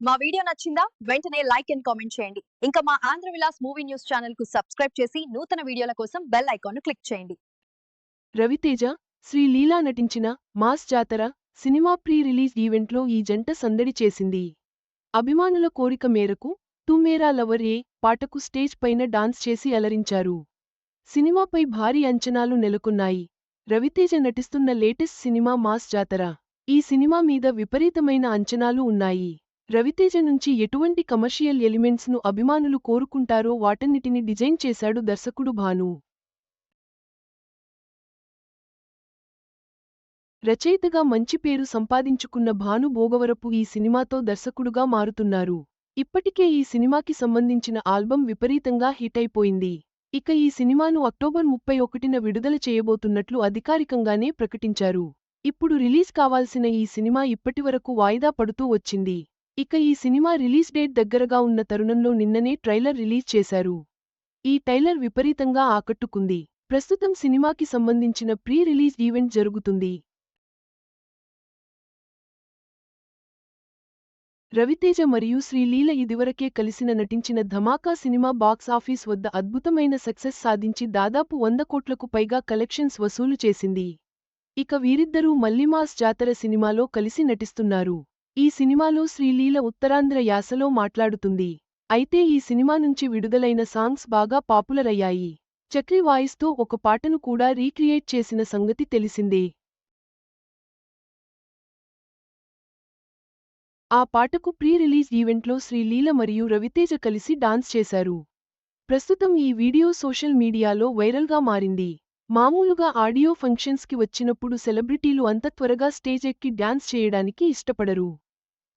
మా వీడియో నచ్చిందా? వెంటనే లైక్ అండ్ కామెంట్ చేయండి. ఇంకా మా ఆంధ్ర విలాస్ మూవీ న్యూస్ ఛానల్కు సబ్స్క్రైబ్ చేసి నూతన వీడియోల కోసం బెల్ ఐకాన్ను క్లిక్ చేయండి. రవితేజ శ్రీ లీలా నటించిన మాస్ జాతర సినిమా ప్రీ రిలీజ్ ఈవెంట్లో ఈ జంట సందడి చేసింది. అభిమానుల కోరిక మేరకు తూ మేరా లవర్ ఏ పాటకు స్టేజ్ పైన డాన్స్ చేసి అలరించారు. సినిమాపై భారీ అంచనాలు నెలకొన్నాయి. రవితేజ నటిస్తున్న లేటెస్ట్ సినిమా మాస్ జాతర. ఈ సినిమా మీద విపరీతమైన అంచనాలు ఉన్నాయి. రవితేజ నుంచి ఎటువంటి కమర్షియల్ ఎలిమెంట్స్ను అభిమానులు కోరుకుంటారో వాటన్నిటిని డిజైన్ చేశాడు దర్శకుడు భాను. రచయితగా మంచి పేరు సంపాదించుకున్న భాను భోగవరపు ఈ సినిమాతో దర్శకుడుగా మారుతున్నారు. ఇప్పటికే ఈ సినిమాకి సంబంధించిన ఆల్బం విపరీతంగా హిట్ అయిపోయింది ఇక ఈ సినిమాను అక్టోబర్ ముప్పై ఒకటిన విడుదల చేయబోతున్నట్లు అధికారికంగానే ప్రకటించారు. ఇప్పుడు రిలీజ్ కావాల్సిన ఈ సినిమా ఇప్పటివరకు వాయిదా పడుతూ వచ్చింది. ఇక ఈ సినిమా రిలీజ్ డేట్ దగ్గరగా ఉన్న తరుణంలో నిన్ననే ట్రైలర్ రిలీజ్ చేశారు. ఈ టైలర్ విపరీతంగా ఆకట్టుకుంది. ప్రస్తుతం సినిమాకి సంబంధించిన ప్రీ రిలీజ్ ఈవెంట్ జరుగుతుంది. రవితేజ మరియు శ్రీలీల ఇదివరకే కలిసిన నటించిన ధమాకా సినిమా బాక్స్ ఆఫీస్ వద్ద అద్భుతమైన సక్సెస్ సాధించి దాదాపు వంద కోట్లకు పైగా కలెక్షన్స్ వసూలు చేసింది. ఇక వీరిద్దరూ మల్లిమాస్ జాతర సినిమాలో కలిసి నటిస్తున్నారు. ఈ సినిమాలో శ్రీలీల ఉత్తరాంధ్ర యాసలో మాట్లాడుతుంది. అయితే ఈ సినిమా నుంచి విడుదలైన సాంగ్స్ బాగా పాపులర్ అయ్యాయి చక్రి వాయిస్తో ఒక పాటను కూడా రీక్రియేట్ చేసిన సంగతి తెలిసిందే. ఆ పాటకు ప్రీ రిలీజ్ ఈవెంట్లో శ్రీలీల మరియు రవితేజ కలిసి డాన్స్ చేశారు. ప్రస్తుతం ఈ వీడియో సోషల్ మీడియాలో వైరల్గా మారింది. మామూలుగా ఆడియో ఫంక్షన్స్కి వచ్చినప్పుడు సెలబ్రిటీలు అంత త్వరగా స్టేజ్ ఎక్కి డాన్స్ చేయడానికి ఇష్టపడరు.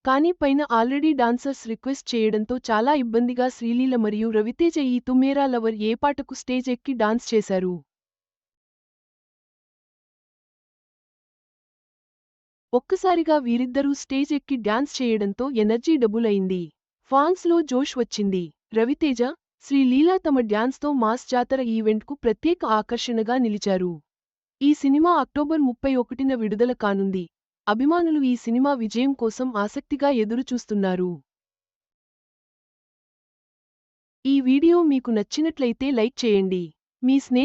కానీ పైన ఆల్రెడీ డాన్సర్స్ రిక్వెస్ట్ చేయడంతో చాలా ఇబ్బందిగా శ్రీలీల మరియు రవితేజ ఈ తుమేరా లవర్ ఏ పాటకు స్టేజ్ ఎక్కి డాన్స్ చేశారు? ఒక్కసారిగా వీరిద్దరూ స్టేజ్ ఎక్కి డ్యాన్స్ చేయడంతో ఎనర్జీ డబుల్ అయింది. ఫాన్స్లో జోష్ వచ్చింది. రవితేజ శ్రీలీలా తమ డ్యాన్స్తో మాస్ జాతర ఈవెంట్కు ప్రత్యేక ఆకర్షణగా నిలిచారు. ఈ సినిమా అక్టోబర్ ముప్పై ఒకటిన విడుదల కానుంది. అభిమానులు ఈ సినిమా విజయం కోసం ఆసక్తిగా ఎదురుచూస్తున్నారు. ఈ వీడియో మీకు నచ్చినట్లయితే లైక్ చేయండి. మీ స్నేహి